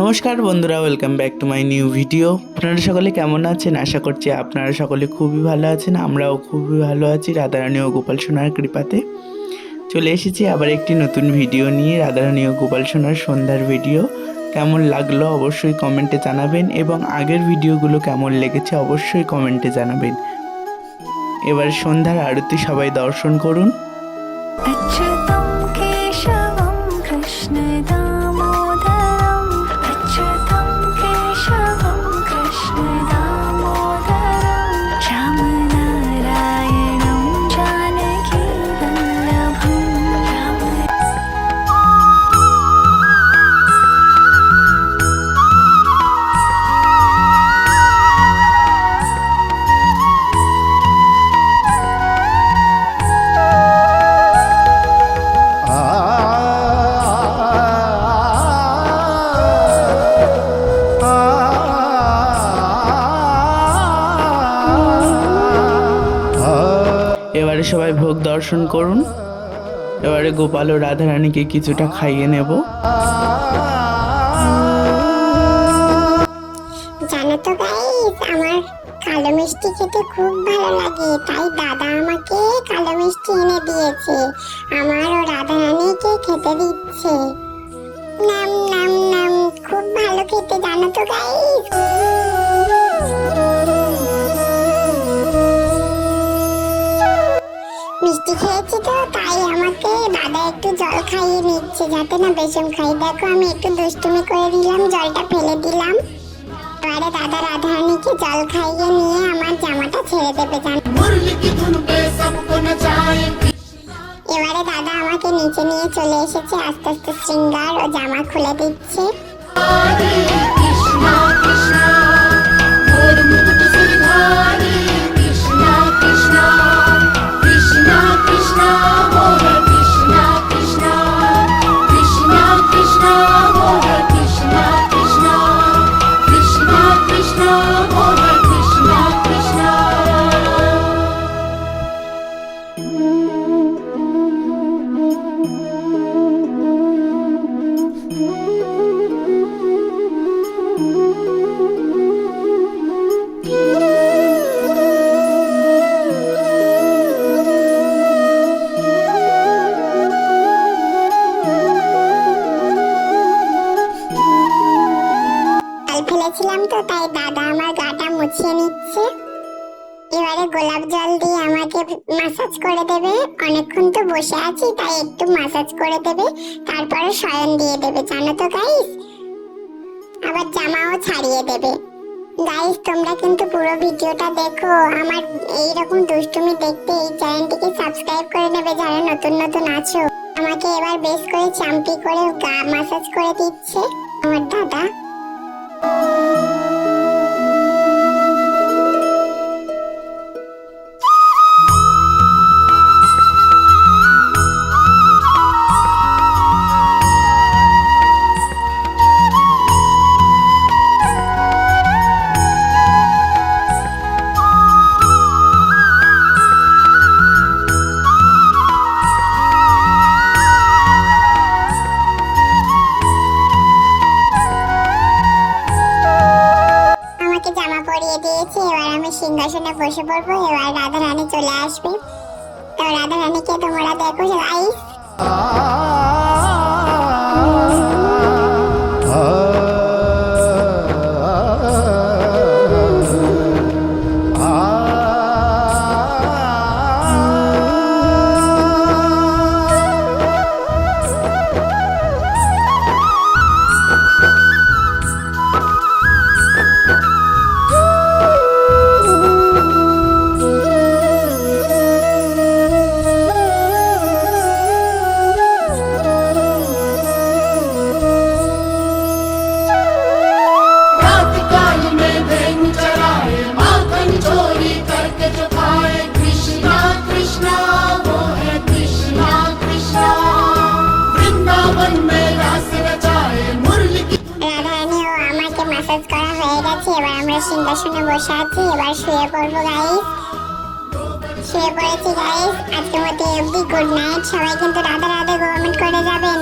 নমস্কার বন্ধুরা welcome back to my new video আপনারা সকলে কেমন আছেন? আশা করছি আপনারা সকলে খুবই ভালো আছেন, আমরাও খুবই ভালো আছি রাধারানী ও গোপাল সোনার কৃপাতে। চলে এসেছি আবার একটি নতুন ভিডিও নিয়ে, রাধারানী ও গোপাল সোনার সন্ধ্যার ভিডিও কেমন লাগল অবশ্যই কমেন্টে জানাবেন এবং আগের ভিডিওগুলো কেমন লেগেছে অবশ্যই কমেন্টে জানাবেন। এবার সন্ধ্যার আরতি সবাই দর্শন করুন। এবারে সবাই ভোগ দর্শন করুন। এবারে গোপাল ও রাধারানীকে কিছুটা খাইয়ে নেব। জানো তো গাইস আমার কালো মিষ্টি খেতে খুব ভালো লাগে। তাই দাদা আমাকে কালো মিষ্টি এনে দিয়েছে। আমার ও রাধা রানীকে খেতে দিচ্ছে। নাম নাম নাম, খুব ভালো খেতে, জানো তো গাইস খাইয়ে নিচ্ছে, যাতে না বেসম খাই। দেখো, আমি একটু দুষ্টুমি করে দিলাম, জলটা ফেলে দিলাম। এবারে দাদা রাধারানীকে জল খাইয়ে নিয়ে আমার জামাটা ছেড়ে দেবে এবারে দাদা আমাকে নিচে নিয়ে চলে এসেছে, আস্তে আস্তে শৃঙ্গার ও জামা খুলে দিচ্ছে। দাদা আমার গাটা মুছিয়ে নিচ্ছে। এবারে গোলাপ জল দিয়ে আমাকে মাসাজ করে দেবে। অনেকক্ষণ তো বসে আছি, তাই একটু মাসাজ করে দেবে। তারপরে শয়ন দিয়ে দেবে, জানো তো গাইস আবার জামাও ছাড়িয়ে দেবে। গাইস তোমরা কিন্তু পুরো ভিডিওটা দেখো। আমার এইরকম দুষ্টুমি দেখতে এই চ্যানেলটিকে সাবস্ক্রাইব করে নেবে যারা নতুন নতুন আছো। আমাকে এবার বেশ করে চাম্পি করে গা মাসাজ করে দিচ্ছে। আমার দাদা আমি সিংহাসনে বসে পড়ব, এবার রাধা রানী চলে আসবে। তো রাধা রানীকে তোমরা দেখো গাইস এবার আমরা সিংহাসনে বসে আছি, এবার শুয়ে পড়ব গাইস শুয়ে পড়েছি গাইস আজকের মতো অবধি গুড নাইট সবাই কিন্তু রাধা রাধা গভর্নমেন্ট করে যাবেন।